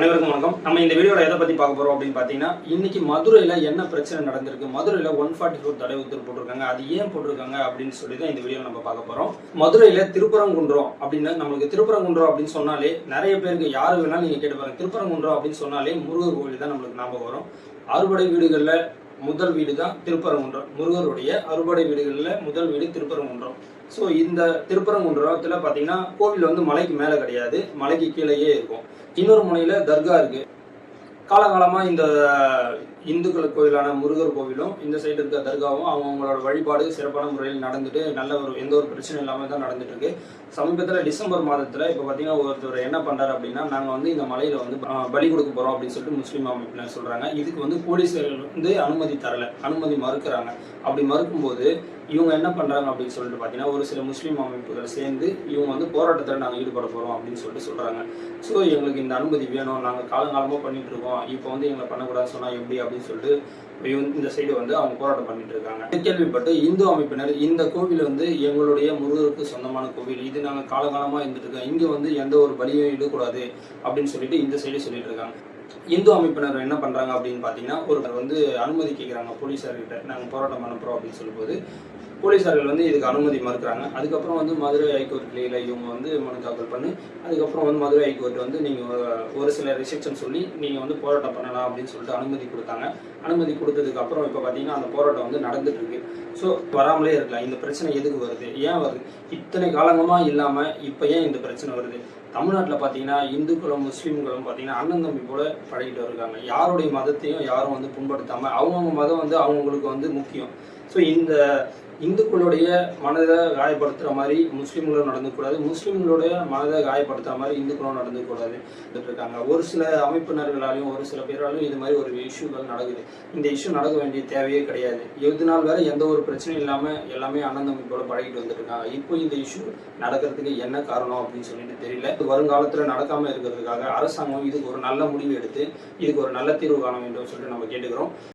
அனைவருக்கும் வணக்கம். நம்ம இந்த வீடியோவில் எதை பற்றி பார்க்க போகிறோம் அப்படின்னு பார்த்தீங்கன்னா இன்னைக்கு மதுரையில் என்ன பிரச்சனை நடந்திருக்கு? மதுரையில் ஒன் ஃபார்ட்டி ஃபோர் தடை உத்தரவு போட்டிருக்காங்க. அது ஏன் போட்டிருக்காங்க அப்படின்னு சொல்லி தான் இந்த வீடியோ நம்ம பார்க்க போகிறோம் மதுரையில் திருப்பரங்குன்றம் அப்படின்னு நம்மளுக்கு திருப்பரங்குன்றம் அப்படின்னு சொன்னாலே நிறைய பேருக்கு யாரு வேணாலும் நீங்கள் கேட்டு பாருங்க. திருப்பரங்குன்றம் அப்படின்னு சொன்னாலே முருகர் கோவில் தான் நம்மளுக்கு ஞாபகம் வரும். அறுபடை வீடுகளில் முதல் வீடு தான் திருப்பரங்குன்றம். முருகருடைய அறுபடை வீடுகளில் முதல் வீடு திருப்பரங்குன்றம். ஸோ இந்த திருப்பரங்குன்றத்தில் பார்த்தீங்கன்னா கோவில் வந்து மலைக்கு மேலே கிடையாது. மலைக்கு கீழேயே இருக்கும். இன்னொரு முனையில் தர்கா இருக்குது காலகாலமாக இந்த இந்துக்கள் கோயிலான முருகர் கோவிலும் இந்த சைடு இருக்க தர்காவும் அவங்களோட வழிபாடு சிறப்பான முறையில் நடந்துட்டு நல்ல ஒரு எந்த ஒரு பிரச்சனையும் இல்லாமல் தான் நடந்துட்டு இருக்கு. சமீபத்தில் டிசம்பர் மாதத்தில் இப்போ பார்த்தீங்கன்னா ஒருத்தர் என்ன பண்ணுறாரு அப்படின்னா நாங்கள் வந்து இந்த மலையில் வந்து பலி கொடுக்க போகிறோம் அப்படின்னு சொல்லிட்டு முஸ்லீம் அமைப்பினர் சொல்கிறாங்க இதுக்கு வந்து போலீஸ்கள் வந்து அனுமதி தரலை அனுமதி மறுக்கிறாங்க. அப்படி மறுக்கும்போது இவங்க என்ன பண்ணுறாங்க அப்படின்னு சொல்லிட்டு பார்த்தீங்கன்னா ஒரு சில முஸ்லீம் அமைப்புகள் சேர்ந்து இவங்க வந்து போராட்டத்தில் நாங்கள் ஈடுபட போகிறோம் அப்படின்னு சொல்லிட்டு சொல்கிறாங்க ஸோ எங்களுக்கு இந்த அனுமதி வேணும் நாங்கள் காலங்காலமாக பண்ணிட்டு இருக்கோம். இப்போ வந்து எங்களை பண்ணக்கூடாதுன்னு சொன்னால் எப்படி அப்படின்னு சொல்லிட்டு இந்த சைடு வந்து அவங்க போராட்டம் பண்ணிட்டு இருக்காங்க. கேள்விப்பட்டு இந்து அமைப்பினர் இந்த கோவில் வந்து எங்களுடைய முருகருக்கு சொந்தமான கோவில். இது நாங்கள் காலகாலமாக இருந்துட்டு இருக்கோம். இங்கே வந்து எந்த ஒரு பலியும் இடக்கூடாது அப்படின்னு சொல்லிட்டு இந்த சைடு சொல்லிட்டு இருக்காங்க. இந்து அமைப்பினர் என்ன பண்றாங்க அப்படின்னு பார்த்தீங்கன்னா ஒருத்தர் வந்து அனுமதி கேட்குறாங்க போலீஸார்கிட்ட நாங்கள் போராட்டம் பண்ண அப்படின்னு சொல்லும்போது போலீஸார்கள் வந்து இதுக்கு அனுமதி மறுக்கிறாங்க. அதுக்கப்புறம் வந்து மதுரை ஹைகோர்ட் கிளையில் இவங்க வந்து மனு தாக்கல் பண்ணி அதுக்கப்புறம் வந்து மதுரை ஹைகோர்ட் வந்து நீங்கள் ஒரு சில ரிஸ்ட்ரிக்ஷன் சொல்லி நீங்கள் வந்து போராட்டம் பண்ணலாம் அப்படின்னு சொல்லிட்டு அனுமதி கொடுத்தாங்க. அனுமதி கொடுத்ததுக்கு அப்புறம் இப்போ பார்த்தீங்கன்னா அந்த போராட்டம் வந்து நடந்துட்டு இருக்கு. ஸோ வராமலே இருக்கலாம். இந்த பிரச்சனை எதுக்கு வருது? ஏன் வருது? இத்தனை காலங்கமாக இல்லாமல் இப்போ ஏன் இந்த பிரச்சனை வருது? தமிழ்நாட்டில் பார்த்தீங்கன்னா இந்துக்களும் முஸ்லீம்களும் பார்த்தீங்கன்னா அண்ணன் தம்பி போல பழகிட்டு இருக்காங்க. யாருடைய மதத்தையும் யாரும் வந்து புண்படுத்தாமல் அவங்கவுங்க மதம் வந்து அவங்களுக்கு வந்து முக்கியம். ஸோ இந்த இந்துக்களுடைய மனதை காயப்படுத்துகிற மாதிரி முஸ்லீம்களும் நடந்துக்கூடாது. முஸ்லீம்களுடைய மனதை காயப்படுத்துகிற மாதிரி இந்துக்களும் நடந்துக்கூடாது இருக்காங்க. ஒரு சில அமைப்பினர்களாலையும் ஒரு சில பேராலையும் இது மாதிரி ஒரு இஷ்யூகள் நடக்குது. இந்த இஷ்யூ நடக்க வேண்டிய தேவையே கிடையாது. எது நாள் வேற எந்த ஒரு பிரச்சனையும் இல்லாமல் எல்லாமே அண்ணன் பழகிட்டு வந்துருக்காங்க. இப்போ இந்த இஷ்யூ நடக்கிறதுக்கு என்ன காரணம் அப்படின்னு சொல்லிட்டு தெரியல. வருங்காலத்தில் நடக்காமல் இருக்கிறதுக்காக அரசாங்கம் இதுக்கு ஒரு நல்ல முடிவு எடுத்து இதுக்கு ஒரு நல்ல தீர்வு காண வேண்டும் சொல்லிட்டு நம்ம கேட்டுக்கிறோம்.